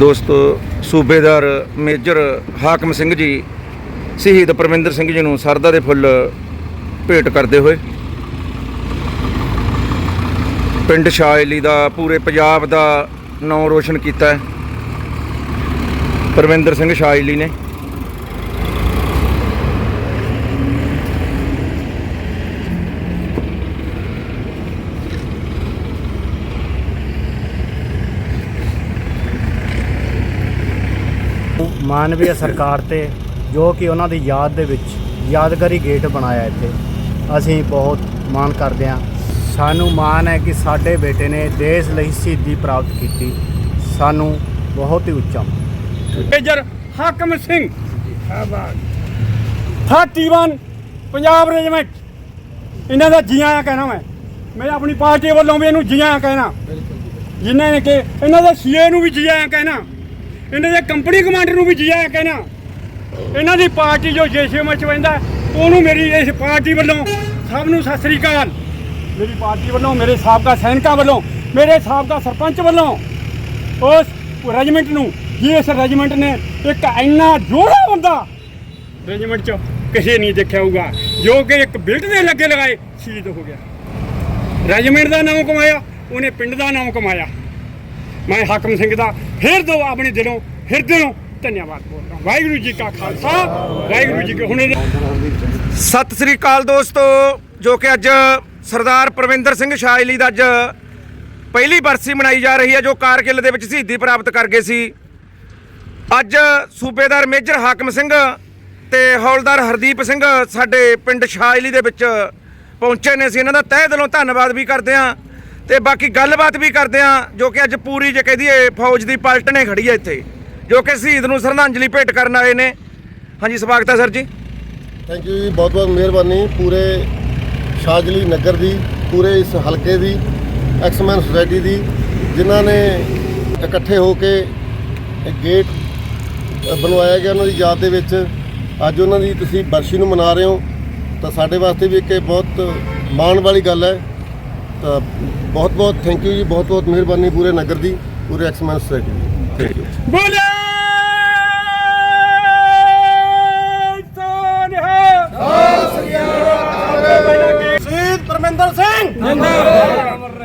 ਦੋਸਤੋ, ਸੂਬੇਦਾਰ, ਮੇਜਰ ਹਾਕਮ ਸਿੰਘ ਜੀ, ਸ਼ਹੀਦ ਪਰਮਿੰਦਰ ਸਿੰਘ ਜੀ ਨੂੰ ਸਰਦਾ ਦੇ ਫੁੱਲ ਭੇਟ ਕਰਦੇ ਹੋਏ। ਪਿੰਡ ਸ਼ਾਇਲੀ ਦਾ ਪੂਰੇ ਪੰਜਾਬ ਦਾ ਨਾਮ ਰੋਸ਼ਨ ਕੀਤਾ ਹੈ। ਪਰਮਿੰਦਰ ਸਿੰਘ ਸ਼ਾਇਲੀ ਨੇ। ਮਾਨਵੀय ਸਰਕਾਰ ਤੇ ਜੋ ਕਿ ਉਹਨਾਂ ਦੀ ਯਾਦ ਦੇ ਵਿੱਚ ਯਾਦਗਾਰੀ ਗੇਟ ਬਣਾਇਆ ਇੱਥੇ। ਅਸੀਂ ਬਹੁਤ ਮਾਣ ਕਰਦੇ ਹਾਂ। ਸਾਨੂੰ ਮਾਣ ਹੈ ਕਿ ਸਾਡੇ ਬੇਟੇ ਨੇ ਦੇਸ਼ ਲਈ ਸ਼ਹੀਦੀ ਪ੍ਰਾਪਤ ਕੀਤੀ। ਸਾਨੂੰ ਬਹੁਤ ਹੀ ਉੱਚਾ ਮੇਜਰ ਹਾਕਮ ਸਿੰਘ। 31 ਪੰਜਾਬ ਰੈਜੀਮੈਂਟ। ਇਹਨਾਂ ਦਾ ਜੀ ਆਇਆਂ ਕਹਿਣਾ ਮੈਂ। ਮੈਂ ਆਪਣੀ ਪਾਰਟੀ ਵੱਲੋਂ ਵੀ ਇਹਨੂੰ ਜੀ ਆਇਆਂ ਕਹਿਣਾ। ਜਿਨ੍ਹਾਂ ਨੇ ਕਿ ਇਹਨਾਂ ਦੇ ਸੀਏ ਨੂੰ ਵੀ ਜੀ ਆਇਆਂ ਕਹਿਣਾ। ਇਹਨਾਂ ਦੇ ਕੰਪਨੀ ਕਮਾਂਡਰ ਨੂੰ ਵੀ ਜੀ ਕਹਿਣਾ। ਇਹਨਾਂ ਦੀ ਪਾਰਟੀ ਜੋ ਜੇਸ਼ੇ ਵਿੱਚ ਪੈਂਦਾ ਉਹਨੂੰ ਮੇਰੀ ਇਸ ਪਾਰਟੀ ਵੱਲੋਂ ਸਭ ਨੂੰ ਸਤਿ ਸ੍ਰੀ ਅਕਾਲ। ਮੇਰੀ ਪਾਰਟੀ ਵੱਲੋਂ, ਮੇਰੇ ਸਾਬਕਾ ਸੈਨਿਕਾਂ ਵੱਲੋਂ, ਮੇਰੇ ਸਾਬਕਾ ਸਰਪੰਚ ਵੱਲੋਂ, ਉਸ ਰੈਜੀਮੈਂਟ ਨੂੰ, ਜਿਸ ਰੈਜੀਮੈਂਟ ਨੇ ਇੱਕ ਇੰਨਾ ਜੋੜਾ ਬੰਦਾ ਰੈਜੀਮੈਂਟ ਚ ਕਿਸੇ ਨਹੀਂ ਦੇਖਿਆ ਹੋਊਗਾ। ਜੋ ਕਿ ਇੱਕ ਬਿਲਟ ਦੇ ਲੱਗੇ ਲਗਾਏ, ਸ਼ਹੀਦ ਹੋ ਗਿਆ। ਰੈਜੀਮੈਂਟ ਦਾ ਨਾਮ ਕਮਾਇਆ, ਉਹਨੇ ਪਿੰਡ ਦਾ ਨਾਮ ਕਮਾਇਆ। ਮੈਂ ਹਾਕਮ ਸਿੰਘ ਦਾ ਫਿਰ ਦੋ ਆਪਣੇ ਦਿਲੋਂ, ਹਿਰਦੇ ਨੂੰ ਧੰਨਵਾਦ ਬੋਲਦਾ ਵਾਹਿਗੁਰੂ ਜੀ ਕਾ ਖਾਲਸਾ, ਵਾਹਿਗੁਰੂ ਜੀ ਕੀ ਹੁਣੇ ਸਤਿ ਸ੍ਰੀ ਅਕਾਲ ਦੋਸਤੋ, ਜੋ ਕਿ ਅੱਜ ਸਰਦਾਰ ਪਰਵਿੰਦਰ ਸਿੰਘ ਸ਼ਾਇਲੀ ਦਾ ਅੱਜ ਪਹਿਲੀ ਬਰਸੀ ਮਨਾਈ ਜਾ ਰਹੀ ਹੈ, ਜੋ ਕਾਰਗਿਲ ਦੇ ਵਿੱਚ ਸ਼ਹੀਦੀ ਪ੍ਰਾਪਤ ਕਰ ਗਏ ਸੀ। ਅੱਜ ਸੂਬੇਦਾਰ ਮੇਜਰ ਹਾਕਮ ਸਿੰਘ ਤੇ ਹੌਲਦਾਰ ਹਰਦੀਪ ਸਿੰਘ ਸਾਡੇ ਪਿੰਡ ਸ਼ਾਇਲੀ ਦੇ ਵਿੱਚ ਪਹੁੰਚੇ ਨੇ ਸੀ। ਇਹਨਾਂ ਦਾ ਤਹਿ ਦਿਲੋਂ ਧੰਨਵਾਦ ਵੀ ਕਰਦੇ ਹਾਂ। ਤੇ ਬਾਕੀ ਗੱਲਬਾਤ ਵੀ ਕਰਦੇ ਹਾਂ ਜੋ ਕਿ ਅੱਜ ਪੂਰੀ ਜੇ ਕਹਦੀਏ ਫੌਜ ਦੀ ਪਲਟਨੇ ਖੜੀ ਹੈ ਇੱਥੇ, ਜੋ ਕਿ ਸ਼ਹੀਦ ਨੂੰ ਸ਼ਰਧਾਂਜਲੀ ਭੇਟ ਕਰਨ ਆਏ ਨੇ। ਹਾਂਜੀ, ਸਵਾਗਤ ਹੈ ਸਰ ਜੀ। ਥੈਂਕ ਯੂ ਜੀ, ਬਹੁਤ ਬਹੁਤ ਮਿਹਰਬਾਨੀ ਪੂਰੇ ਸ਼ਾਜਲੀ ਨਗਰ ਦੀ, ਪੂਰੇ ਇਸ ਹਲਕੇ ਦੀ ਐਕਸਮੈਨ ਸੁਸਾਇਟੀ ਦੀ, ਜਿਨ੍ਹਾਂ ਨੇ ਇਕੱਠੇ ਹੋ ਕੇ ਗੇਟ ਬਣਵਾਇਆ ਗਿਆ ਉਹਨਾਂ ਦੀ ਯਾਦ ਦੇ ਵਿੱਚ। ਅੱਜ ਉਹਨਾਂ ਦੀ ਤੁਸੀਂ ਬਰਸ਼ੀ ਨੂੰ ਮਨਾ ਰਹੇ ਹੋ, ਤਾਂ ਸਾਡੇ ਵਾਸਤੇ ਵੀ ਇੱਕ ਇਹ ਬਹੁਤ ਮਾਣ ਵਾਲੀ ਗੱਲ ਹੈ। ਤਾਂ ਬਹੁਤ ਬਹੁਤ ਥੈਂਕ ਯੂ ਜੀ ਬਹੁਤ ਬਹੁਤ ਮਿਹਰਬਾਨੀ ਪੂਰੇ ਨਗਰ ਦੀ ਪੂਰੇ ਐਕਸਮੈਨ ਸੁਸਾਇਟੀ ਦੀ। ਥੈਂਕ ਯੂ ਬੋਲੇ ਸ਼ਹੀਦ ਪਰਮਿੰਦਰ ਸਿੰਘ। ਜਿੰਦਾਬਾਦ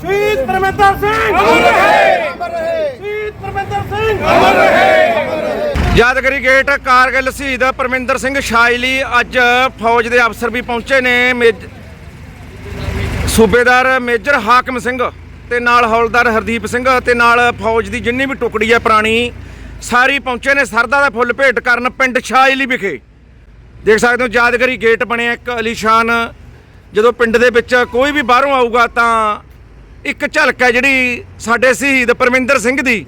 ਸ਼ਹੀਦ ਪਰਮਿੰਦਰ ਸਿੰਘ। ਅਮਰ ਰਹੇ। ਅਮਰ ਰਹੇ ਸ਼ਹੀਦ ਪਰਮਿੰਦਰ ਸਿੰਘ। ਅਮਰ ਰਹੇ। ਯਾਦਗਾਰੀ ਗੇਟ ਕਾਰਗਿਲ ਸ਼ਹੀਦ ਪਰਮਿੰਦਰ ਸਿੰਘ ਸ਼ਾਇਲੀ ਅੱਜ ਫੌਜ ਦੇ ਅਫਸਰ ਵੀ ਪਹੁੰਚੇ ਨੇ। ਸੂਬੇਦਾਰ ਮੇਜਰ ਹਾਕਮ ਸਿੰਘ ਤੇ ਨਾਲ ਹੌਲਦਾਰ ਹਰਦੀਪ ਸਿੰਘ ਤੇ ਨਾਲ ਫੌਜ ਦੀ ਜਿੰਨੀ ਵੀ ਟੁਕੜੀ ਹੈ ਪੁਰਾਣੀ, ਸਾਰੀ ਪਹੁੰਚੇ ਨੇ, ਸਰਦਾ ਦਾ ਫੁੱਲ ਭੇਟ ਕਰਨ ਪਿੰਡ ਸ਼ਾਇਲੀ ਵਿਖੇ। ਦੇਖ ਸਕਦੇ ਹੋ, ਯਾਦਗਾਰੀ ਗੇਟ ਬਣਿਆ ਇੱਕ ਅਲੀਸ਼ਾਨ। ਜਦੋਂ ਪਿੰਡ ਦੇ ਵਿੱਚ ਕੋਈ ਵੀ ਬਾਹਰੋਂ ਆਊਗਾ ਤਾਂ ਇੱਕ ਝਲਕ ਹੈ ਜਿਹੜੀ ਸਾਡੇ ਸ਼ਹੀਦ ਪਰਮਿੰਦਰ ਸਿੰਘ ਦੀ।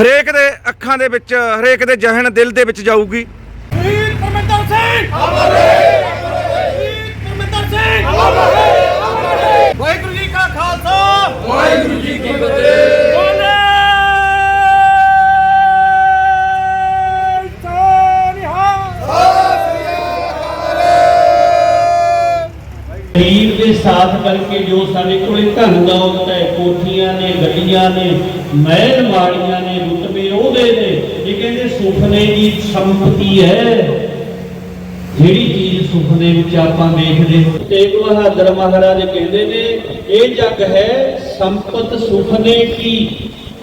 ਹਰੇਕ ਦੇ ਅੱਖਾਂ ਦੇ ਵਿੱਚ, ਹਰੇਕ ਦੇ ਜਹਨ ਦਿਲ ਦੇ ਵਿੱਚ ਜਾਊਗੀ। ਪਰਮਿੰਦਰ ਸਿੰਘ! ਅਮਰ ਰਹੇ ਪਰਮਿੰਦਰ ਸਿੰਘ! ਅਮਰ ਵਾਹਿਗੁਰੂ ਜੀ ਕਾ ਖਾਲਸਾ। ਵਾਹਿਗੁਰੂ ਜੀ ਕੀ ਫਤਿਹ ਬੋਲੇ ਦੇ ਸਾਥ ਕਰਕੇ ਜੋ ਸਾਡੇ ਕੋਲੇ ਧਨ ਦੌਲਤ ਹੈ ਕੋਠੀਆਂ ਨੇ ਗੱਡੀਆਂ ਨੇ ਮਹਿਲ ਮਾੜੀਆਂ ਨੇ ਰੁਤਬੇ ਉਹਦੇ ਨੇ ਇਹ ਕਹਿੰਦੇ ਸੁਪਨੇ ਦੀ ਸੰਪਤੀ ਹੈ। ਜਿਹੜੀ ਚੀਜ਼ ਸੁਪਨੇ ਵਿੱਚ ਆਪਾਂ ਦੇਖਦੇ ਹਾਂ। ਤੇਗ ਬਹਾਦਰ ਮਹਾਰਾਜ ਕਹਿੰਦੇ ਨੇ, ਇਹ ਜਗ ਹੈ ਸੰਪਤ ਸੁਪਨੇ ਕੀ।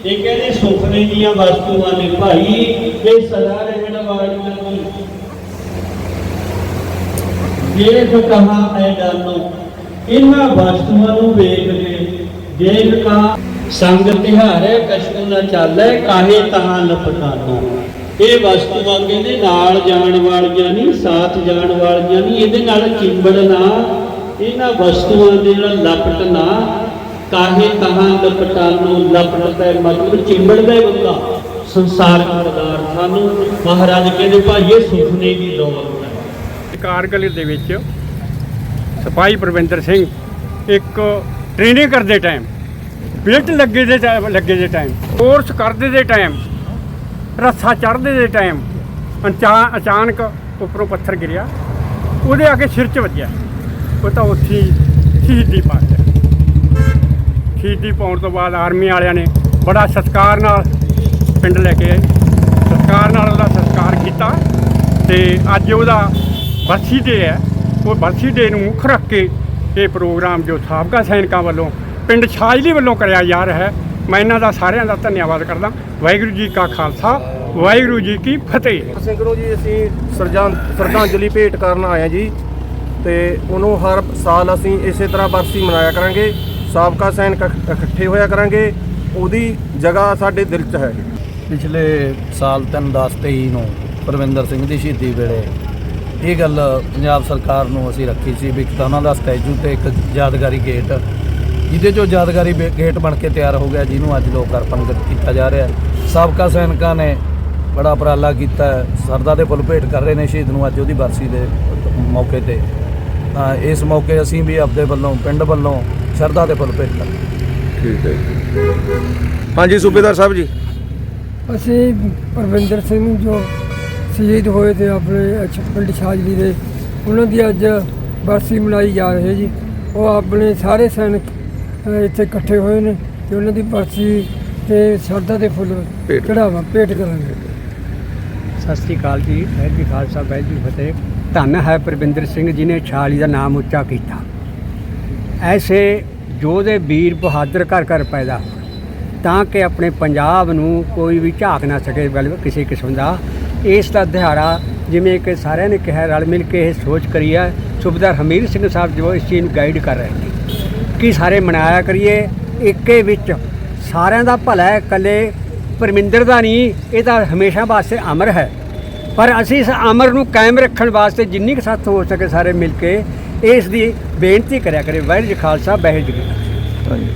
ਇਹ ਕਹਿੰਦੇ ਸੁਪਨੇ ਦੀਆਂ ਵਸਤੂਆਂ ਨੇ ਭਾਈ, ਇਹ ਸਦਾ ਰਹਿਣ ਵਾਲੀਆਂ ਨੇ ਦੇਖ ਕਹਾ ਐ ਡਾਨੋ ਇਹਨਾਂ ਵਸਤੂਆਂ ਨੂੰ ਵੇਖ ਕੇ, ਦੇਖ ਕਾ ਸੰਗ ਤਿਹਾਰੇ ਕਸ਼ੂ ਨਾ ਚਾਲੇ, ਕਾਹੇ ਤਹਾਂ ਲਪਟਾਨੋ। ਇਹ ਵਸਤੂਆਂ ਕਹਿੰਦੇ ਨਾਲ ਜਾਣ ਵਾਲੀਆਂ ਨਹੀਂ, ਸਾਥ ਜਾਣ ਵਾਲੀਆਂ ਨਹੀਂ। ਇਹਦੇ ਨਾਲ ਚਿੰਬੜਨਾ ਇਹਨਾਂ ਵਸਤੂਆਂ ਦੇ ਨਾਲ ਲਪਟਣਾ ਕਾਹੇ ਤਹਾਂ ਲਪਟਾਨੋ ਲਪਟਦਾ ਮਤਲਬ ਚਿੰਬੜਦਾ ਬੰਦਾ। ਸੰਸਾਰਕ ਪਦਾਰਥਾਂ ਨੂੰ ਮਹਾਰਾਜ ਕਹਿੰਦੇ, ਭਾਈ, ਇਹ ਸੁਪਨੇ ਦੀ ਲੋੜ ਹੈ। ਕਾਰਗਿਲ ਦੇ ਵਿੱਚ ਸਿਪਾਹੀ ਪ੍ਰਵਿੰਦਰ ਸਿੰਘ ਇੱਕ ਟ੍ਰੇਨਿੰਗ ਕਰਦੇ ਟਾਈਮ ਬਿਲਟ ਲੱਗੇ ਦੇ ਟਾਈਮ ਲੱਗੇ ਦੇ ਟਾਈਮ ਕੋਰਸ ਕਰਦੇ ਦੇ ਟਾਈਮ ਰੱਸਾ ਚੜ੍ਹਦੇ ਦੇ ਟਾਈਮ ਅਚਾ- ਅਚਾਨਕ ਉੱਪਰੋਂ ਪੱਥਰ ਗਿਰਿਆ। ਉਹਦੇ ਆ ਕੇ ਸਿਰ 'ਚ ਵੱਜਿਆ। ਉਹ ਤਾਂ ਉੱਥੇ ਸ਼ਹੀਦੀ ਪਾ ਗਿਆ ਸ਼ਹੀਦੀ ਪਾਉਣ ਤੋਂ ਬਾਅਦ ਆਰਮੀ ਵਾਲਿਆਂ ਨੇ ਬੜਾ ਸਤਿਕਾਰ ਨਾਲ ਪਿੰਡ ਲੈ ਕੇ ਆਏ। ਸਤਿਕਾਰ ਨਾਲ ਉਹਦਾ ਸਤਿਕਾਰ ਕੀਤਾ ਤੇ ਅੱਜ ਉਹਦਾ ਬਰਸੀ ਡੇ ਹੈ। ਉਹ ਬਰਸੀ ਡੇ ਨੂੰ ਮੁੱਖ ਰੱਖ ਕੇ ਇਹ ਪ੍ਰੋਗਰਾਮ ਜੋ ਸਾਬਕਾ ਸੈਨਿਕਾਂ ਵੱਲੋਂ ਪਿੰਡ ਛਾਜਲੀ ਵੱਲੋਂ ਕਰਿਆ ਜਾ ਰਿਹਾ ਹੈ। ਮੈਂ ਇਹਨਾਂ ਦਾ ਸਾਰਿਆਂ ਦਾ ਧੰਨਵਾਦ ਕਰਦਾ। ਵਾਹਿਗੁਰੂ ਜੀ ਕਾ ਖਾਲਸਾ ਵਾਹਿਗੁਰੂ ਜੀ ਕੀ ਫਤਿਹ। ਸਿੰਘ ਨੂੰ ਜੀ ਅਸੀਂ ਸਰਜਾਂ ਸ਼ਰਧਾਂਜਲੀ ਭੇਟ ਕਰਨ ਆਏ ਹਾਂ ਜੀ ਤੇ ਉਹਨੂੰ ਹਰ ਸਾਲ ਅਸੀਂ ਇਸੇ ਤਰ੍ਹਾਂ ਬਰਸੀ ਮਨਾਇਆ ਕਰਾਂਗੇ। ਸਾਬਕਾ ਸੈਨਿਕ ਇਕ- ਇਕੱਠੇ ਹੋਇਆ ਕਰਾਂਗੇ। ਉਹਦੀ ਜਗ੍ਹਾ ਸਾਡੇ ਦਿਲ 'ਚ ਹੈ। ਪਿਛਲੇ ਸਾਲ 3 10 23 ਨੂੰ ਪਰਵਿੰਦਰ ਸਿੰਘ ਦੀ ਸ਼ਹੀਦੀ ਵੇਲੇ ਇਹ ਗੱਲ ਪੰਜਾਬ ਸਰਕਾਰ ਨੂੰ ਅਸੀਂ ਰੱਖੀ ਸੀ ਵੀ ਇੱਕ ਤਾਂ ਉਹਨਾਂ ਦਾ ਸਟੈਚੂ ਤੇ ਇੱਕ ਯਾਦਗਾਰੀ ਗੇਟ ਜਿਹਦੇ ਚੋਂ ਯਾਦਗਾਰੀ ਗੇਟ ਬਣ ਕੇ ਤਿਆਰ ਹੋ ਗਿਆ ਜਿਹਨੂੰ ਅੱਜ ਲੋਕ ਅਰਪਣ ਕੀਤਾ ਜਾ ਰਿਹਾ। ਸਾਬਕਾ ਸੈਨਿਕਾਂ ਨੇ ਬੜਾ ਉਪਰਾਲਾ ਕੀਤਾ ਹੈ। ਸਰਦਾ ਦੇ ਫੁੱਲ ਭੇਟ ਕਰ ਰਹੇ ਨੇ ਸ਼ਹੀਦ ਨੂੰ ਅੱਜ ਉਹਦੀ ਬਰਸੀ ਦੇ ਮੌਕੇ ਤੇ ਤਾਂ ਇਸ ਮੌਕੇ ਅਸੀਂ ਵੀ ਆਪਦੇ ਵੱਲੋਂ ਪਿੰਡ ਵੱਲੋਂ ਸ਼ਰਧਾ ਦੇ ਫੁੱਲ ਭੇਟ ਕਰ। ਠੀਕ ਹੈ ਹਾਂਜੀ ਸੂਬੇਦਾਰ ਸਾਹਿਬ ਜੀ ਅਸੀਂ ਪਰਵਿੰਦਰ ਸਿੰਘ ਜੋ ਸ਼ਹੀਦ ਹੋਏ ਤੇ ਆਪਣੇ ਪਿੰਡ ਛਾਜਲੀ ਦੇ ਉਹਨਾਂ ਦੀ ਅੱਜ ਬਰਸੀ ਮਨਾਈ ਜਾ ਰਹੀ ਹੈ ਜੀ ਉਹ ਆਪਣੇ ਸਾਰੇ ਸੈਨਿਕ ਇੱਥੇ ਇਕੱਠੇ ਹੋਏ ਨੇ ਤੇ ਉਹਨਾਂ ਦੀ ਬਰਸੀ ਤੇ ਸ਼ਰਧਾ ਦੇ ਫੁੱਲ ਭੇਟ। ਚੜਾਵਾ ਭੇਟ ਕਰਾਂਗੇ। ਸਤਿ ਸ੍ਰੀ ਅਕਾਲ ਜੀ ਵਾਹਿਗੁਰੂ ਜੀ ਖਾਲਸਾ ਵਾਹਿਗੁਰੂ ਜੀ ਫਤਿਹ। ਧੰਨ ਹੈ ਪਰਵਿੰਦਰ ਸਿੰਘ ਜੀ ਨੇ ਛਾਲੀ ਦਾ ਨਾਮ ਉੱਚਾ ਕੀਤਾ। ਐਸੇ ਯੋਧੇ ਵੀਰ ਬਹਾਦਰ ਘਰ ਘਰ ਪੈਦਾ ਹੋਣ ਤਾਂ ਕਿ ਆਪਣੇ ਪੰਜਾਬ ਨੂੰ ਕੋਈ ਵੀ ਝਾਕ ਨਾ ਸਕੇ ਵੱਲ ਕਿਸੇ ਕਿਸਮ ਦਾ ਇਸ ਦਾ ਦਿਹਾੜਾ ਜਿਵੇਂ ਕਿ ਸਾਰਿਆਂ ਨੇ ਕਿਹਾ ਰਲ ਮਿਲ ਕੇ ਇਹ ਸੋਚ ਕਰੀ ਹੈ। ਸੁਬੇਦਾਰ ਹਮੀਰ ਸਿੰਘ ਸਾਹਿਬ ਜੋ ਇਸ ਚੀਜ਼ ਨੂੰ ਗਾਈਡ ਕਰ ਰਹੇ ਨੇ। ਕਿ ਸਾਰੇ ਮਨਾਇਆ ਕਰੀਏ ਇੱਕੇ ਵਿੱਚ ਸਾਰਿਆਂ ਦਾ ਭਲਾ ਹੈ ਇਕੱਲੇ ਪਰਮਿੰਦਰ ਦਾ ਨਹੀਂ ਇਹ ਤਾਂ ਹਮੇਸ਼ਾ ਵਾਸਤੇ ਅਮਰ ਹੈ। ਪਰ ਅਸੀਂ ਇਸ ਅਮਰ ਨੂੰ ਕਾਇਮ ਰੱਖਣ ਵਾਸਤੇ ਜਿੰਨੀ ਕੁ ਸੱਤ ਹੋ ਸਕੇ ਸਾਰੇ ਮਿਲ ਕੇ ਇਸ ਦੀ ਬੇਨਤੀ ਕਰਿਆ ਕਰੇ। ਵਾਹਿਗੁਰੂ ਜੀ ਖਾਲਸਾ ਵਾਹਿਗੁਰੂ ਜੀ ਫਤਿਹ।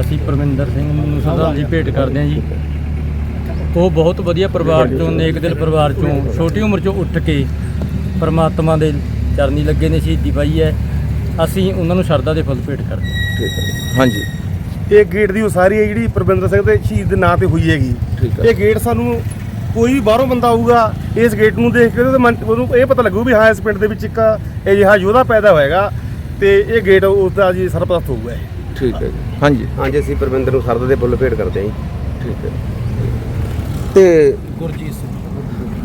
ਅਸੀਂ ਪਰਮਿੰਦਰ ਸਿੰਘ ਨੂੰ ਸ਼ਰਧਾਂਜਲੀ ਭੇਟ ਕਰਦੇ ਹਾਂ ਜੀ। ਉਹ ਬਹੁਤ ਵਧੀਆ ਪਰਿਵਾਰ ਚੋਂ ਨੇਕ ਦਿਲ ਪਰਿਵਾਰ ਚੋਂ ਛੋਟੀ ਉਮਰ ਚੋਂ ਉੱਠ ਕੇ ਪਰਮਾਤਮਾ ਦੇ ਚਰਨੀ ਲੱਗੇ ਨੇ ਸ਼ਹੀਦੀ ਪਾਈ ਹੈ। ਅਸੀਂ ਉਹਨਾਂ ਨੂੰ ਸ਼ਰਧਾ ਦੇ ਫੁੱਲ ਭੇਟ ਕਰਦੇ ਹਾਂ। ਠੀਕ ਹੈ। ਹਾਂਜੀ। ਇਹ ਗੇਟ ਦੀ ਉਸਾਰੀ ਹੈ ਜਿਹੜੀ ਪਰਵਿੰਦਰ ਸਿੰਘ ਦੇ ਸ਼ਹੀਦ ਦੇ ਨਾਂ ਤੇ ਹੋਈ ਹੈਗੀ। ਠੀਕ ਹੈ। ਇਹ ਗੇਟ ਸਾਨੂੰ ਕੋਈ ਵੀ ਬਾਹਰੋਂ ਬੰਦਾ ਆਊਗਾ ਇਸ ਗੇਟ ਨੂੰ ਦੇਖ ਕੇ ਉਹਦੇ ਮਨ ਉਹਨੂੰ ਇਹ ਪਤਾ ਲੱਗੂ ਵੀ ਹਾਂ ਇਸ ਪਿੰਡ ਦੇ ਵਿੱਚ ਇੱਕ ਅਜਿਹਾ ਯੋਧਾ ਪੈਦਾ ਹੋਏਗਾ ਤੇ ਇਹ ਗੇਟ ਉਸ ਦਾ ਜੀ ਸਰਪ੍ਰਸਤ ਹੋਊਗਾ ਇਹ। ਠੀਕ ਹੈ ਜੀ। ਹਾਂਜੀ। ਹਾਂਜੀ ਅਸੀਂ ਪਰਵਿੰਦਰ ਨੂੰ ਸਰਦ ਦੇ ਫੁੱਲ ਭੇਟ ਕਰਦੇ ਹਾਂ ਜੀ। ਠੀਕ ਹੈ ਤੇ ਗੁਰਜੀਤ ਸਿੰਘ।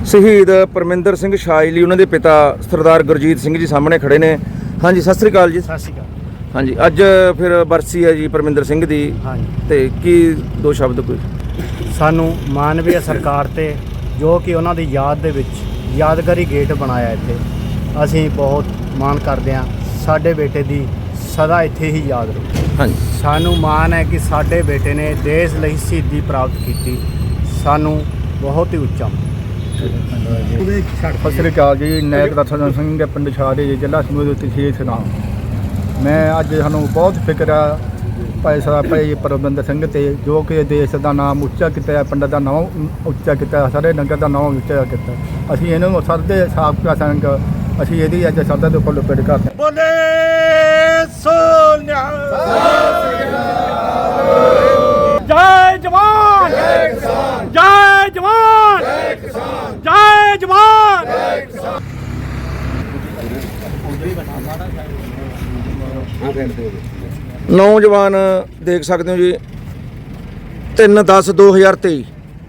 ਸ਼ਹੀਦ ਪਰਮਿੰਦਰ ਸਿੰਘ ਸ਼ਾਇਲੀ ਉਹਨਾਂ ਦੇ ਪਿਤਾ ਸਰਦਾਰ ਗੁਰਜੀਤ ਸਿੰਘ ਜੀ ਸਾਹਮਣੇ ਖੜੇ ਨੇ। ਹਾਂਜੀ ਸਤਿ ਸ੍ਰੀ ਅਕਾਲ ਜੀ। ਸਤਿ ਸ਼੍ਰੀ ਅਕਾਲ। ਹਾਂਜੀ ਅੱਜ ਫਿਰ ਬਰਸੀ ਹੈ ਜੀ ਪਰਮਿੰਦਰ ਸਿੰਘ ਦੀ। ਹਾਂਜੀ। ਤੇ ਕੀ ਦੋ ਸ਼ਬਦ ਕੋਈ? ਸਾਨੂੰ ਹੈ ਸਰਕਾਰ ਤੇ ਜੋ ਕਿ ਉਹਨਾਂ ਦੀ ਯਾਦ ਦੇ ਵਿੱਚ ਯਾਦਗਾਰੀ ਗੇਟ ਬਣਾਇਆ ਇੱਥੇ ਅਸੀਂ ਬਹੁਤ ਮਾਣ ਕਰਦੇ ਹਾਂ। ਸਾਡੇ ਬੇਟੇ ਦੀ ਸਦਾ ਇੱਥੇ ਹੀ ਯਾਦ ਰਹੂ। ਹਾਂਜੀ। ਸਾਨੂੰ ਮਾਣ ਹੈ ਕਿ ਸਾਡੇ ਬੇਟੇ ਨੇ ਦੇਸ਼ ਲਈ ਸ਼ਹੀਦੀ ਪ੍ਰਾਪਤ ਕੀਤੀ। ਸਾਨੂੰ ਬਹੁਤ ਹੀ ਉੱਚਾ ਸਤਿ ਸ੍ਰੀ ਅਕਾਲ ਜੀ, ਨਾਇਕ ਦਰਸ਼ਨ ਸਿੰਘ ਦੇ ਪਿੰਡ ਛਾੜੇ ਜੀ ਜ਼ਿਲ੍ਹਾ ਸਮੂਹ ਦੇ ਤਹਿਸੀਲ ਸੁਨਾਮ ਮੈਂ ਅੱਜ ਸਾਨੂੰ ਬਹੁਤ ਫਿਕਰ ਆ, ਭਾਈ ਸਾਹਿਬ, ਭਾਈ ਪਰਮਿੰਦਰ ਸਿੰਘ ਤੇ, ਜੋ ਕਿ ਦੇਸ਼ ਦਾ ਨਾਮ ਉੱਚਾ ਕੀਤਾ ਹੈ, ਪਿੰਡ ਦਾ ਨਾਮ ਉੱਚਾ ਕੀਤਾ ਸਾਰੇ ਨਗਰ ਦਾ ਨਾਮ ਉੱਚਾ ਕੀਤਾ ਅਸੀਂ ਇਹਨੂੰ ਸਰਦੇ ਸਾਬਕਾ ਸੰਗ ਅਸੀਂ ਇਹਦੀ ਅੱਜ ਸਰਦਾ ਦੇ ਉੱਪਰ ਪੇੜ ਕਰਦੇ ਹਾਂ। ਜੈ ਜਵਾਨ ਜੈ ਕਿਸਾਨ ਜੈ ਜਵਾਨ ਜੈ ਕਿਸਾਨ ਜੈ ਜਵਾਨ ਨੌਜਵਾਨ ਦੇਖ ਸਕਦੇ ਹੋ ਜੀ। 3 10 2023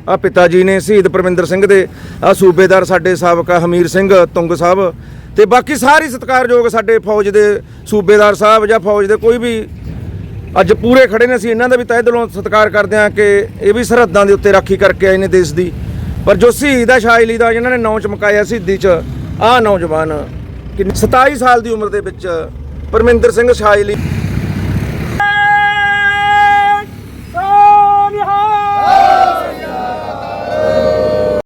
ਆ ਪਿਤਾ ਜੀ ਨੇ ਸ਼ਹੀਦ ਪਰਮਿੰਦਰ ਸਿੰਘ ਦੇ ਆ ਸੂਬੇਦਾਰ ਸਾਡੇ ਸਾਬਕਾ ਹਮੀਰ ਸਿੰਘ ਤੁੰਗ ਸਾਹਿਬ ਤੇ ਬਾਕੀ ਸਾਰੇ ਸਤਿਕਾਰਯੋਗ ਸਾਡੇ ਫੌਜ ਦੇ ਸੂਬੇਦਾਰ ਸਾਹਿਬ ਜਾਂ ਫੌਜ ਦੇ ਕੋਈ ਵੀ ਅੱਜ ਪੂਰੇ ਖੜੇ ਨੇ, ਅਸੀਂ ਇਹਨਾਂ ਦਾ ਵੀ ਤਹਿ ਦਿਲੋਂ ਸਤਿਕਾਰ ਕਰਦੇ ਹਾਂ ਕਿ ਇਹ ਵੀ ਸਰਹੱਦਾਂ ਦੇ ਉੱਤੇ ਰਾਖੀ ਕਰਕੇ ਆਏ ਨੇ ਦੇਸ਼ ਦੀ। ਪਰ ਜੋ ਸ਼ਹੀਦ ਆ ਸ਼ਾਇਲੀ ਦਾ ਜਿਨ੍ਹਾਂ ਨੇ ਨਾਂ ਚਮਕਾਇਆ ਸ਼ਹੀਦੀ ਚ, ਆਹ ਨੌਜਵਾਨ ਕਿੰਨੀ 27 ਸਾਲ ਦੀ ਉਮਰ ਦੇ ਵਿੱਚ ਪਰਮਿੰਦਰ ਸਿੰਘ ਸ਼ਾਇਲੀ